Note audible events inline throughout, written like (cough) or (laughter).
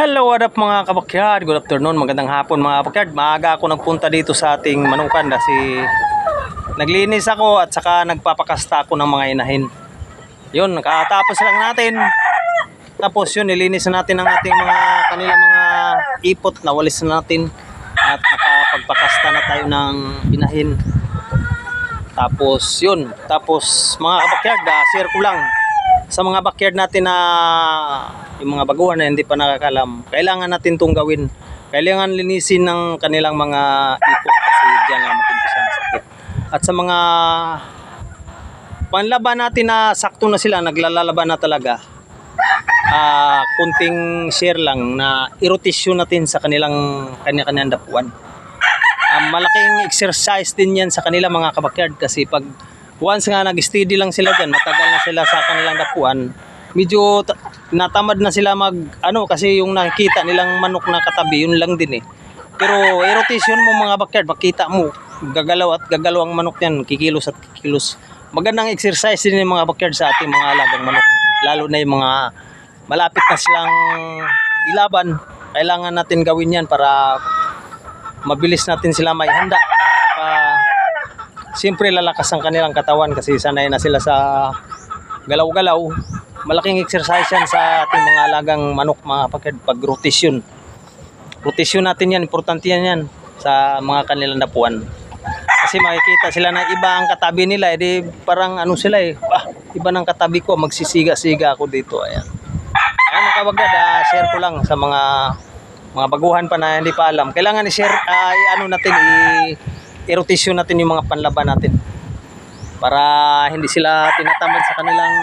Hello, what up mga kabakyard? Good afternoon, magandang hapon mga kabakyard. Maaga ako nagpunta dito sa ating manukan kasi naglinis ako at saka nagpapakasta ako ng mga inahin. Yun, nakatapos lang natin. Tapos yun, nilinis na natin ang ating mga kanila mga ipot na walis na natin at nakapagpakasta na tayo ng inahin. Tapos yun, tapos mga kabakyard, ah, share ko lang sa mga backyard natin na yung mga baguhan na hindi pa nakakalam, kailangan natin itong gawin. Kailangan linisin ng kanilang mga ipot kasi diyan lang mag-umpisa ang sakit. At sa mga panlaban natin na sakto na sila, naglalalaban na talaga, ah kunting share lang na irotasyon natin sa kanilang kanya-kanyang dapuan. Ah, malaking exercise din yan sa kanila mga kabakyard kasi pag once nga nag-steady lang sila dyan, matagal na sila sa kanilang dapuan, medyo ta- natamad na sila mag, ano, kasi yung nakikita nilang manok na katabi, yun lang din eh. Pero i-rotation mo mga backyard, makita mo, gagalaw at gagalaw ang manok yan, kikilos at kikilos. Magandang exercise din yung mga backyard sa ating mga alagang manok. Lalo na yung mga malapit na silang ilaban. Kailangan natin gawin yan para mabilis natin sila may handa. Saka, Siyempre lalakas ang kanilang katawan kasi sanay na sila sa galaw-galaw. Malaking exercise yan sa ating mga alagang manok mga kapatid pag rotation. Rotation natin yan, importante yan yan sa mga kanilang dapuan. Kasi makikita sila na iba ang katabi nila, edi parang ano sila eh, ah, iba ng katabi ko, magsisiga-siga ako dito. Ayan. Ayan mga ah, share ko lang sa mga mga baguhan pa na hindi pa alam. Kailangan i-share, ay ano natin, i-rotation natin yung mga panlaban natin. Para hindi sila tinatamad sa kanilang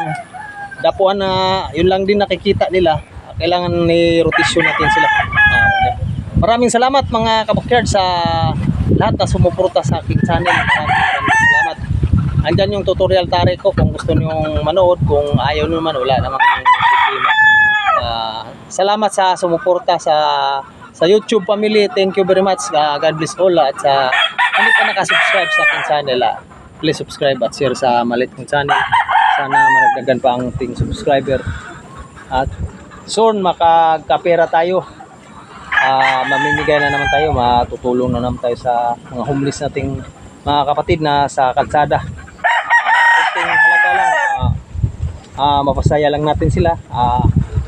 dapuan na yun lang din nakikita nila. Kailangan ni-rotation natin sila. Ah, okay. Maraming salamat mga kabakyard sa lahat na sumuporta sa aking channel. Maraming, salamat. Andyan yung tutorial tare ko kung gusto nyo manood. Kung ayaw nyo man, wala namang problema. Ah, salamat sa sumuporta sa sa YouTube family. Thank you very much. Ah, God bless all. At sa hindi pa nakasubscribe sa aking channel, ah, please subscribe at share sa malit kong channel. Sana maragdagan pa ang ting subscriber. At soon makagkapera tayo. Ah, mamimigay na naman tayo, matutulong na naman tayo sa mga homeless nating mga kapatid na sa kalsada. Ah, kunting halaga lang, ah, ah, mapasaya lang natin sila. Ah,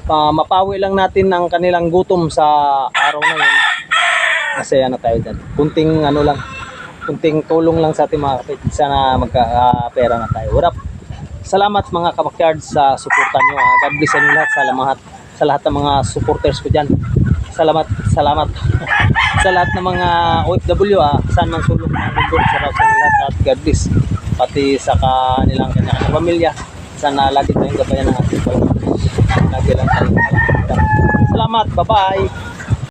pa- mapawi lang natin ang kanilang gutom sa araw na yun. Masaya na tayo dyan. Kunting ano lang, kunting tulong lang sa ating mga kapatid. Sana magkapera na tayo. What up? Salamat mga kabakyard sa suporta nyo. Ah, God bless sa inyo lahat sa lahat, sa lahat ng mga supporters ko dyan. Salamat, salamat. (laughs) sa lahat ng mga OFW, ah, saan man sulok ng mundo, sa inyo lahat at God bless. Pati sa kanilang kanyang pamilya. Sana lagi tayong gabayan ng ating pamilya. Lagi lang tayong. Salamat, bye-bye.